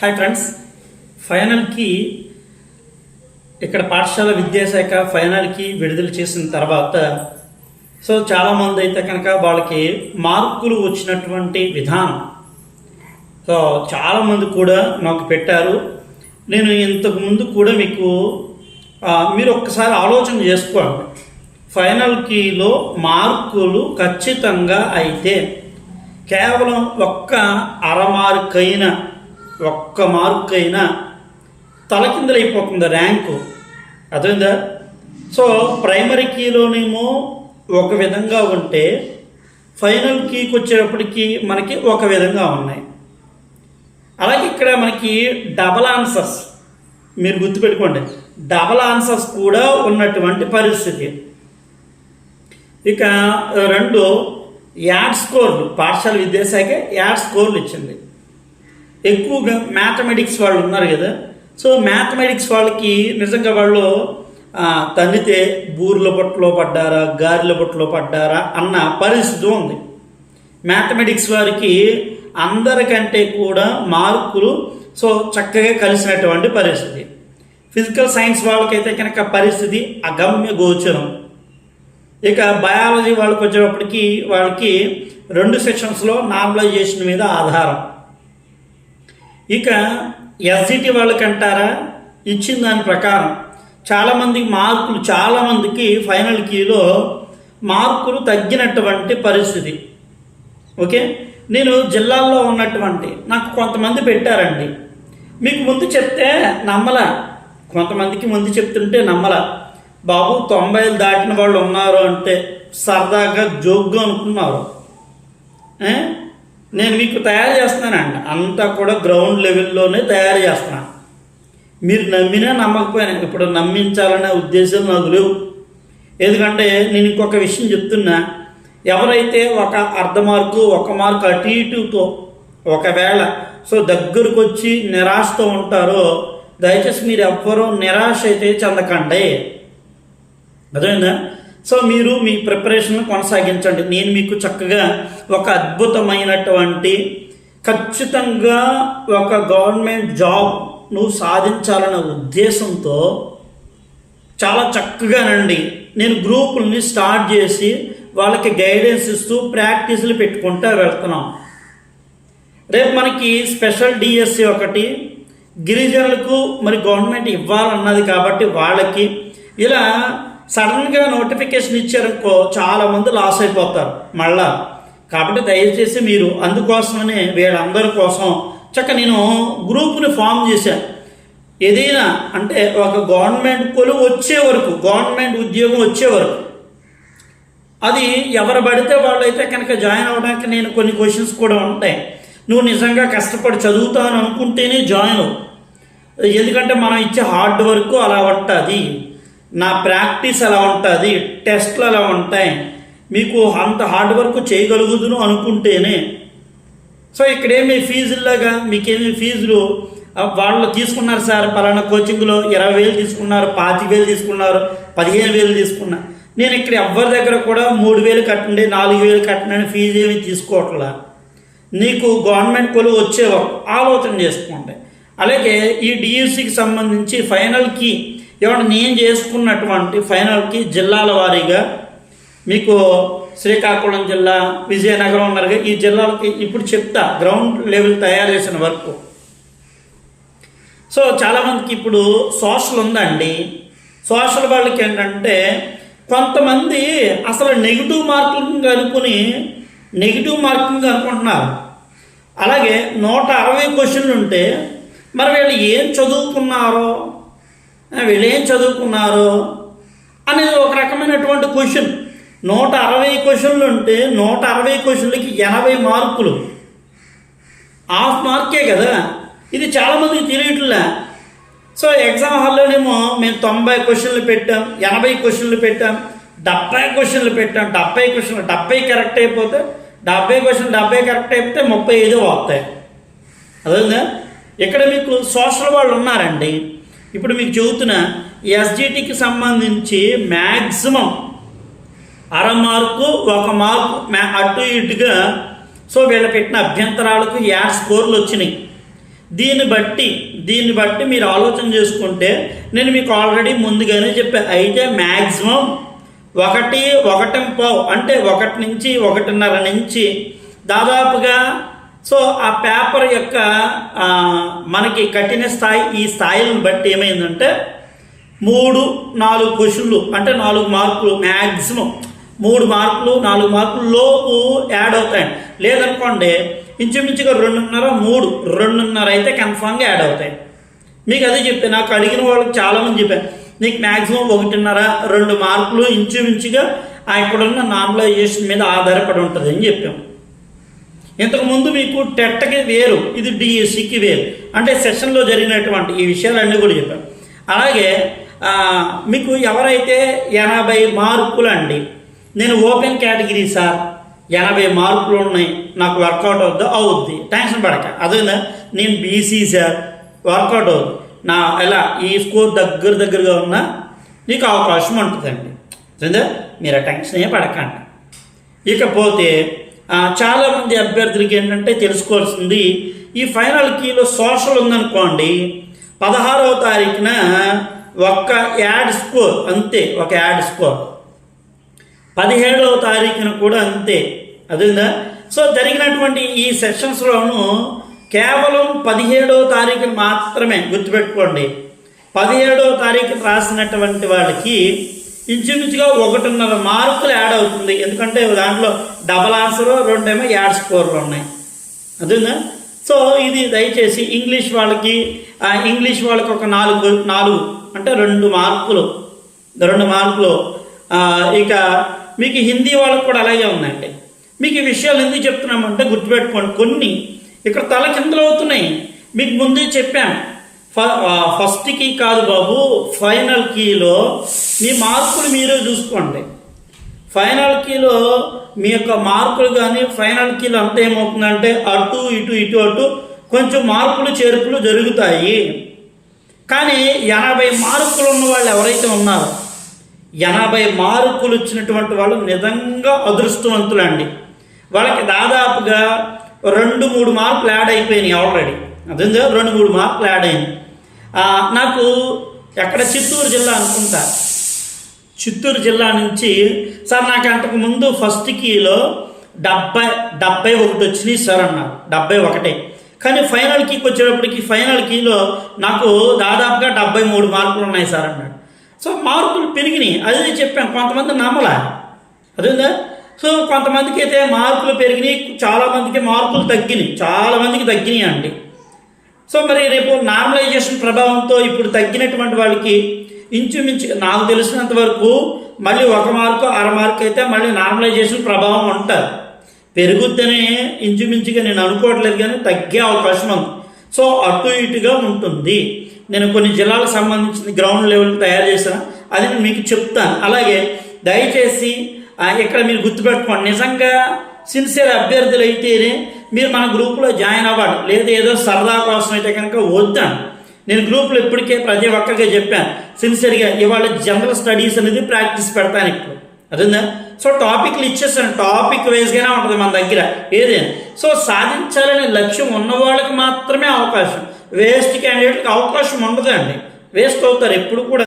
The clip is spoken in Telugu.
హాయ్ ఫ్రెండ్స్ ఫైనల్కి ఇక్కడ పాఠశాల విద్యాశాఖ ఫైనల్కి విడుదల చేసిన తర్వాత సో చాలామంది అయితే కనుక వాళ్ళకి మార్కులు వచ్చినటువంటి విధానం. సో చాలామంది కూడా నాకు పెట్టారు. నేను ఇంతకుముందు కూడా మీకు మీరు ఒక్కసారి ఆలోచన చేసుకోండి. ఫైనల్ కీలో మార్కులు ఖచ్చితంగా అయితే కేవలం ఒక్క అర మార్కైనా ఒక్క మార్కైనా తలకిందలైపోతుంది ర్యాంకు. అర్థమైందా? సో ప్రైమరీ కీలోనేమో ఒక విధంగా ఉంటే ఫైనల్ కీకి వచ్చేటప్పటికి మనకి ఒక విధంగా ఉన్నాయి. అలాగే ఇక్కడ మనకి డబల్ ఆన్సర్స్. మీరు గుర్తుపెట్టుకోండి డబల్ ఆన్సర్స్ కూడా ఉన్నటువంటి పరిస్థితి. ఇక రెండు యాడ్ స్కోర్లు పాఠశాల విద్యాశాఖ యాడ్ స్కోర్లు ఇచ్చింది. ఎక్కువగా మ్యాథమెటిక్స్ వాళ్ళు ఉన్నారు కదా. సో మ్యాథమెటిక్స్ వాళ్ళకి నిజంగా వాళ్ళు తల్లితే బూర్ల పొట్టలో పడ్డారా గారెల పొట్టలో పడ్డారా అన్న పరిస్థితి ఉంది. మ్యాథమెటిక్స్ వారికి అందరికంటే కూడా మార్కులు సో చక్కగా కలిసినటువంటి పరిస్థితి. ఫిజికల్ సైన్స్ వాళ్ళకైతే కనుక పరిస్థితి అగమ్య గోచరం. ఇక బయాలజీ వాళ్ళకి వచ్చేటప్పటికి వాళ్ళకి రెండు సెక్షన్స్లో నార్మలైజేషన్ మీద ఆధారం. ఇక ఎస్జిటి వాళ్ళకి అంటారా ఇచ్చిన దాని ప్రకారం చాలామంది మార్కులు చాలామందికి ఫైనల్ కీలో మార్కులు తగ్గినటువంటి పరిస్థితి. ఓకే? నేను జిల్లాల్లో ఉన్నటువంటి నాకు కొంతమంది పెట్టారండి. మీకు ముందు చెప్తే నమ్మల. కొంతమందికి ముందు చెప్తుంటే నమ్మల. బాబు తొంభైలు దాటిన వాళ్ళు ఉన్నారు అంటే సరదాగా జోక్గా అనుకున్నారు. నేను మీకు తయారు చేస్తున్నానండి అంతా కూడా గ్రౌండ్ లెవెల్లోనే తయారు చేస్తున్నాను. మీరు నమ్మినా నమ్మకపోయినా ఇప్పుడు నమ్మించాలనే ఉద్దేశం నాకు లేవు. ఎందుకంటే నేను ఇంకొక విషయం చెప్తున్నా. ఎవరైతే ఒక అర్ధ మార్కు ఒక మార్కు అటు ఇటుతో ఒకవేళ సో దగ్గరకు వచ్చి నిరాశతో ఉంటారో దయచేసి మీరు ఎవ్వరూ నిరాశ అయితే చెందకండి. అదేందా సో మీరు మీ ప్రిపరేషన్ కొనసాగించండి. నేను మీకు చక్కగా ఒక అద్భుతమైనటువంటి ఖచ్చితంగా ఒక గవర్నమెంట్ జాబ్ నువ్వు సాధించాలన్న ఉద్దేశంతో చాలా చక్కగానండి. నేను గ్రూపుల్ని స్టార్ట్ చేసి వాళ్ళకి గైడెన్స్ ఇస్తూ ప్రాక్టీసులు పెట్టుకుంటూ వెళ్తున్నాం. రేపు మనకి స్పెషల్ డిఎస్సి ఒకటి గిరిజనులకు మరి గవర్నమెంట్ ఇవ్వాలన్నది కాబట్టి వాళ్ళకి ఇలా సడన్గా నోటిఫికేషన్ ఇచ్చారనుకో చాలామంది లాస్ అయిపోతారు మళ్ళా. కాబట్టి దయచేసి మీరు అందుకోసమనే వీళ్ళందరి కోసం చక్క నేను గ్రూప్ని ఫామ్ చేశాను ఏదైనా అంటే ఒక గవర్నమెంట్ కొలువు వచ్చే వరకు గవర్నమెంట్ ఉద్యోగం వచ్చే వరకు. అది ఎవరు పడితే వాళ్ళైతే కనుక జాయిన్ అవ్వడానికి నేను కొన్ని క్వశ్చన్స్ కూడా ఉంటాయి. నువ్వు నిజంగా కష్టపడి చదువుతాను అనుకుంటేనే జాయిన్ అవ్వు. ఎందుకంటే మనం ఇచ్చే హార్డ్ వర్క్ అలా ఉంటుంది. నా ప్రాక్టీస్ అలా ఉంటుంది టెస్ట్లు అలా ఉంటాయి మీకు అంత హార్డ్ వర్క్ చేయగలుగుదును అనుకుంటేనే. సో ఇక్కడేమి ఫీజుల్లాగా మీకేమి ఫీజులు వాళ్ళు తీసుకున్నారు సార్ పలానా కోచింగ్లో ఇరవై వేలు తీసుకున్నారు పాతిక వేలు తీసుకున్నారు పదిహేను వేలు తీసుకున్నా. నేను ఇక్కడ ఎవరి దగ్గర కూడా మూడు వేలు కట్టండి నాలుగు వేలు కట్టండి ఫీజు ఏమి తీసుకోవట్లా. నీకు గవర్నమెంట్ కొలు వచ్చేవారు ఆలోచన చేసుకోండి. అలాగే ఈ డియూసీకి సంబంధించి ఫైనల్కి ఏమన్నా నేను చేసుకున్నటువంటి ఫైనల్కి జిల్లాల వారీగా మీకు శ్రీకాకుళం జిల్లా విజయనగరం ఉన్నారుగా ఈ జిల్లాలకి ఇప్పుడు చెప్తా గ్రౌండ్ లెవెల్ తయారు చేసిన వర్క్. సో చాలామందికి ఇప్పుడు సోషల్ ఉందండి. సోషల్ వాళ్ళకి ఏంటంటే కొంతమంది అసలు నెగిటివ్ మార్కింగ్ అనుకుని నెగిటివ్ మార్కింగ్ అనుకుంటున్నారు. అలాగే నూట అరవై క్వశ్చన్లు ఉంటే మరి వీళ్ళు ఏం చదువుకున్నారో వీళ్ళు ఏం చదువుకున్నారు అనేది ఒక రకమైనటువంటి క్వశ్చన్. నూట అరవై క్వశ్చన్లు ఉంటే నూట అరవై క్వశ్చన్లకి ఎనభై మార్కులు. హాఫ్ మార్కే కదా. ఇది చాలామందికి తెలియట్లే. సో ఎగ్జామ్ హాల్లోనేమో మేము తొంభై క్వశ్చన్లు పెట్టాం ఎనభై క్వశ్చన్లు పెట్టాం డెబ్బై క్వశ్చన్లు పెట్టాం. డెబ్బై క్వశ్చన్లు డెబ్బై కరెక్ట్ అయిపోతే డెబ్బై క్వశ్చన్ డెబ్బై కరెక్ట్ అయిపోతే ముప్పై ఐదు వస్తాయి అదే ఇక్కడ మీకు సోషల్ వాళ్ళు ఉన్నారండి. ఇప్పుడు మీకు చెబుతున్న ఎస్జిటికి సంబంధించి మ్యాక్సిమం అర మార్కు ఒక మార్కు మ్యా అటు ఇటుగా సో వీళ్ళు పెట్టిన అభ్యంతరాలకు యాడ్ స్కోర్లు వచ్చినాయి. దీన్ని బట్టి దీన్ని బట్టి మీరు ఆలోచన చేసుకుంటే నేను మీకు ఆల్రెడీ ముందుగానే చెప్పా అయితే మ్యాక్సిమం ఒకటి ఒకటి పావు అంటే ఒకటి నుంచి ఒకటిన్నర నుంచి దాదాపుగా సో ఆ పేపర్ యొక్క మనకి కఠిన స్థాయి ఈ స్థాయిలను బట్టి ఏమైందంటే మూడు నాలుగు క్వశ్చన్లు అంటే నాలుగు మార్కులు మ్యాక్సిమం మూడు మార్కులు నాలుగు మార్కులు లోపు యాడ్ అవుతాయండి లేదనుకోండి ఇంచుమించుగా రెండున్నర మూడు రెండున్నర అయితే కన్ఫామ్గా యాడ్ అవుతాయి. మీకు అదే చెప్పే నాకు అడిగిన వాళ్ళకి చాలామంది చెప్పాను నీకు మ్యాక్సిమం ఒకటిన్నర రెండు మార్కులు ఇంచుమించుగా ఆ ఇక్కడున్న నార్మలైజేషన్ మీద ఆధారపడి ఉంటుంది అని చెప్పాం. ఇంతకుముందు మీకు టెట్టకి వేరు ఇది డిఎస్సికి వేరు. అంటే సెషన్లో జరిగినటువంటి ఈ విషయాలన్నీ కూడా చెప్పాను అలాగే మీకు ఎవరైతే ఎనభై మార్కులు అండి నేను ఓపెన్ కేటగిరీ సార్ ఎనభై మార్కులు ఉన్నాయి నాకు వర్కౌట్ అవుద్దా అవుద్ది. టెన్షన్ పడక. అదేనా నేను బీసీ సార్ వర్కౌట్ అవుద్ది. నా ఎలా ఈ స్కోర్ దగ్గర దగ్గరగా ఉన్నా నీకు అవకాశం ఉంటుందండి. అర్థమైందా మీరు ఆ టెన్షన్ ఏ పడకండి. ఇకపోతే చాలామంది అభ్యర్థులకి ఏంటంటే తెలుసుకోవాల్సింది ఈ ఫైనల్ కీలో సోషల్ ఉందనుకోండి పదహారవ తారీఖున ఒక్క యాడ్ స్కోర్ అంతే ఒక యాడ్ స్కోర్ పదిహేడవ తారీఖున కూడా అంతే అదేందా సో జరిగినటువంటి ఈ సెషన్స్లోనూ కేవలం పదిహేడవ తారీఖున మాత్రమే గుర్తుపెట్టుకోండి. పదిహేడవ తారీఖు రాసినటువంటి వాళ్ళకి ఇంచుమించుగా ఒకటిన్నర మార్కులు యాడ్ అవుతుంది. ఎందుకంటే దాంట్లో డబల్ ఆన్సర్ రెండేమో యాడ్ స్కోర్లు ఉన్నాయి. అదేనా? సో ఇది దయచేసి ఇంగ్లీష్ వాళ్ళకి ఇంగ్లీష్ వాళ్ళకి ఒక నాలుగు నాలుగు అంటే రెండు మార్కులు. రెండు మార్కులు. ఇక మీకు హిందీ వాళ్ళకి కూడా అలాగే ఉందండి. మీకు ఈ విషయాలు ఎందుకు చెప్తున్నామంటే గుర్తుపెట్టుకోండి. కొన్ని ఇక్కడ తల కిందలు అవుతున్నాయి. మీకు ముందే చెప్పాను. ఫ- ఫస్ట్ ఫస్ట్కి కాదు బాబు ఫైనల్ కీలో మీ మార్కులు మీరే చూసుకోండి. ఫైనల్ కీలో మీ యొక్క మార్కులు కానీ ఫైనల్ కీలో అంతా ఏమవుతుందంటే అటు ఇటు ఇటు అటు కొంచెం మార్పులు చేర్పులు జరుగుతాయి. కానీ ఎనభై మార్కులు ఉన్న వాళ్ళు ఎవరైతే ఉన్నారో ఎనభై మార్కులు వచ్చినటువంటి వాళ్ళు నిజంగా అదృష్టవంతులండి. వాళ్ళకి దాదాపుగా రెండు మూడు మార్కులు యాడ్ అయిపోయినాయి ఆల్రెడీ అదే రెండు మూడు మార్కులు యాడ్ అయింది నాకు ఎక్కడ చిత్తూరు జిల్లా అనుకుంటా. చిత్తూరు జిల్లా నుంచి సార్ నాకు అంతకు ముందు ఫస్ట్ కీలో డెబ్బై డెబ్బై ఒకటి వచ్చినాయి సార్ అన్నారు. డెబ్బై ఒకటే. కానీ ఫైనల్ కీకి వచ్చేటప్పటికి ఫైనల్ కీలో నాకు దాదాపుగా డెబ్బై మూడు మార్కులు ఉన్నాయి సార్ అన్నాడు. సో మార్కులు పెరిగినాయి. అది చెప్పాను కొంతమంది నమ్మలా. అదేందా? సో కొంతమందికి అయితే మార్కులు పెరిగినాయి చాలామందికి మార్కులు తగ్గినాయి. చాలామందికి తగ్గినాయి అండి. సో మరి రేపు నార్మలైజేషన్ ప్రభావంతో ఇప్పుడు తగ్గినటువంటి వాళ్ళకి ఇంచుమించు నాకు తెలిసినంత వరకు మళ్ళీ ఒక మార్కు అర మార్కు అయితే మళ్ళీ నార్మలైజేషన్ ప్రభావం ఉంటుంది. పెరుగుద్దనే ఇంచుమించుగా నేను అనుకోవట్లేదు కానీ తగ్గే అవకాశం ఉంది. సో అటు ఇటుగా ఉంటుంది. నేను కొన్ని జిల్లాలకు సంబంధించిన గ్రౌండ్ లెవెల్ తయారు చేశాను. అది మీకు చెప్తాను. అలాగే దయచేసి ఇక్కడ మీరు గుర్తుపెట్టుకోండి. నిజంగా సిన్సియర్ అభ్యర్థులు అయితేనే మీరు మన గ్రూప్లో జాయిన్ అవ్వాలి. లేదా ఏదో సరదా కోసం అయితే కనుక వద్దాను. నేను గ్రూప్లో ఇప్పటికే ప్రతి ఒక్కరికి చెప్పాను. సిన్సియర్గా ఇవాళ జనరల్ స్టడీస్ అనేది ప్రాక్టీస్ పెడతాను ఇప్పుడు. అదేందా? సో టాపిక్లు ఇచ్చేస్తాను టాపిక్ వైజ్గానే ఉంటుంది మన దగ్గర. ఏదైనా. సో సాధించాలనే లక్ష్యం ఉన్న వాళ్ళకి మాత్రమే అవకాశం. వేస్ట్ క్యాండిడేట్కి అవకాశం ఉండదండి. వేస్ట్ అవుతారు. ఎప్పుడు కూడా